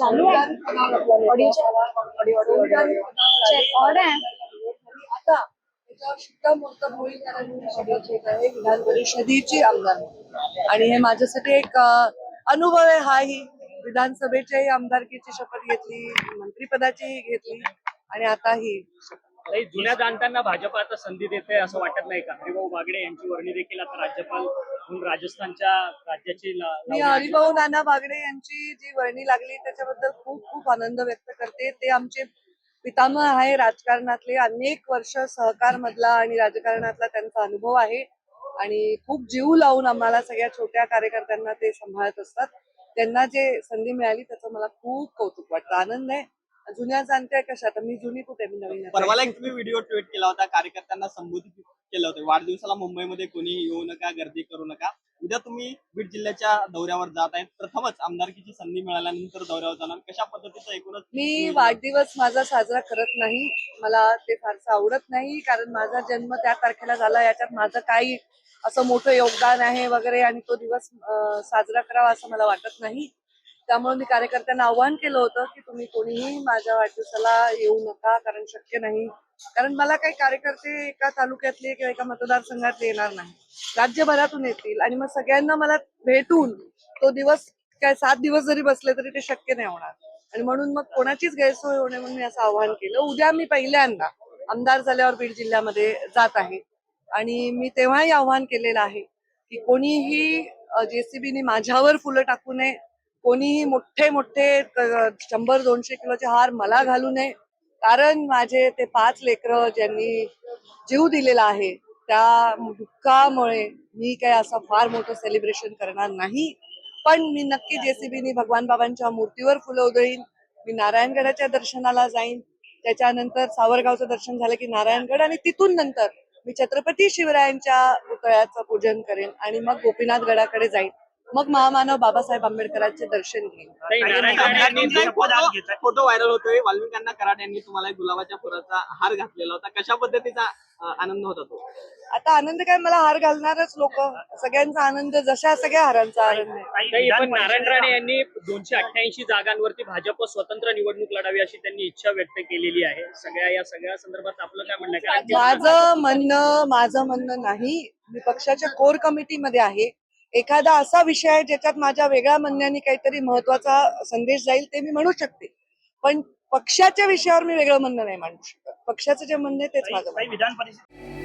चालू आहे? चेक आता शिक्कामोर्तब होईल कारण विधान परिषदेची आमदार. आणि हे माझ्यासाठी एक अनुभव आहे हाही विधानसभेच्याही आमदारकीची शपथ घेतली मंत्रिपदाची घेतली आणि आता ही काही जुन्या जाणत्यांना भाजप आता संधी देते असं वाटत नाही का? हरिभाऊ बागडे यांची वर्णी देखील आता राज्यपाल म्हणून राजस्थानच्या राज्याची मी. हरिभाऊ नाना बागडे यांची जी वर्णी लागली त्याच्याबद्दल खूप खूप आनंद व्यक्त करते. ते आमचे पितामह आहे राजकारणातले. अनेक वर्ष सहकार मधला आणि राजकारणातला त्यांचा अनुभव आहे. आणि खूप जीव लावून आम्हाला सगळ्या छोट्या कार्यकर्त्यांना ते सांभाळत असतात. त्यांना जे संधी मिळाली त्याचं मला खूप कौतुक वाटतं. आनंद आहे. जुन्या जाणत्या कशा? आता मी जुनी कुठे मी नवीन आहे. परवाला एक तुम्ही व्हिडिओ ट्विट केला होता कार्यकर्त्यांना संबोधित केलं होतं. वाढदिवसाला मुंबईमध्ये कोणी येऊ नका गर्दी करू नका. उद्या तुम्ही बीड जिल्ह्याच्या दौऱ्यावर जात आहेत प्रथमच आमदारकीची संधी मिळाल्यानंतर दौऱ्यावर जाणार. कशा पद्धतीचं एकूणच मी वाढदिवस माझा साजरा करत नाही. मला ते फारसं आवडत नाही कारण माझा जन्म त्या तारखेला झाला. याच्यात माझं काही असं मोठं योगदान आहे वगैरे आणि तो दिवस अं, साजरा करावा असं मला वाटत नाही. त्यामुळे मी कार्यकर्त्यांना आव्हान केलं होतं की तुम्ही कोणीही माझ्या वाढदिवसाला येऊ नका कारण शक्य नाही. कारण मला काही कार्यकर्ते एका तालुक्यातले किंवा एका मतदारसंघातले येणार नाही. राज्यभरातून येतील आणि मग सगळ्यांना मला भेटून तो दिवस काय सात दिवस जरी बसले तरी ते शक्य नाही होणार. आणि म्हणून मग कोणाचीच गैरसोय होणे म्हणून मी असं आवाहन केलं. उद्या मी पहिल्यांदा आमदार झाल्यावर बीड जिल्ह्यामध्ये जात आहे. आणि मी तेव्हाही आव्हान केलेलं आहे की कोणीही जेसीबीने माझ्यावर फुलं टाकू नये कोणीही मोठे मोठे शंभर दोनशे किलोचे हार मला घालू नये. कारण माझे ते पाच लेकरं ज्यांनी जीव दिलेला आहे त्या दुःखामुळे मी काही असं फार मोठं सेलिब्रेशन करणार नाही. पण मी नक्की जेसीबीनी भगवान बाबांच्या मूर्तीवर फुलं उधळीन मी नारायणगडाच्या दर्शनाला जाईन. त्याच्यानंतर सावरगावचं दर्शन झालं की नारायणगड आणि तिथून नंतर मी छत्रपती शिवरायांच्या पुतळ्याचं पूजन करेन आणि मग गोपीनाथ गडाकडे जाईन. मग महामानव बाबासाहेब आंबेडकरांचे दर्शन यांनी फोटो व्हायरल होतोय. वाल्मिकांना कराड यांनी तुम्हाला एक गुलाबाच्या फुलाचा हार घातलेला होता. कशा पद्धतीचा आनंद होता तो? आता आनंद काय? मला हार घालणारच लोक. सगळ्यांचा आनंद जशा सगळ्या हारांचा आनंद पण नारायण राणे यांनी दोनशे अठ्ठ्याऐंशी जागांवरती भाजप स्वतंत्र निवडणूक लढावी अशी त्यांनी इच्छा व्यक्त केलेली आहे. सगळ्या या सगळ्या संदर्भात आपलं काय म्हणणं माझं म्हणणं माझं म्हणणं नाही. मी पक्षाच्या कोर कमिटीमध्ये आहे. एखादा असा विषय आहे ज्याच्यात माझ्या वेगळ्या म्हणण्याने काहीतरी महत्त्वाचा संदेश जाईल ते मी म्हणू शकते पण पक्षाच्या विषयावर मी वेगळं म्हणणं नाही मांडू शकत पक्षाचं जे म्हणणं आहे तेच माझं. विधान परिषद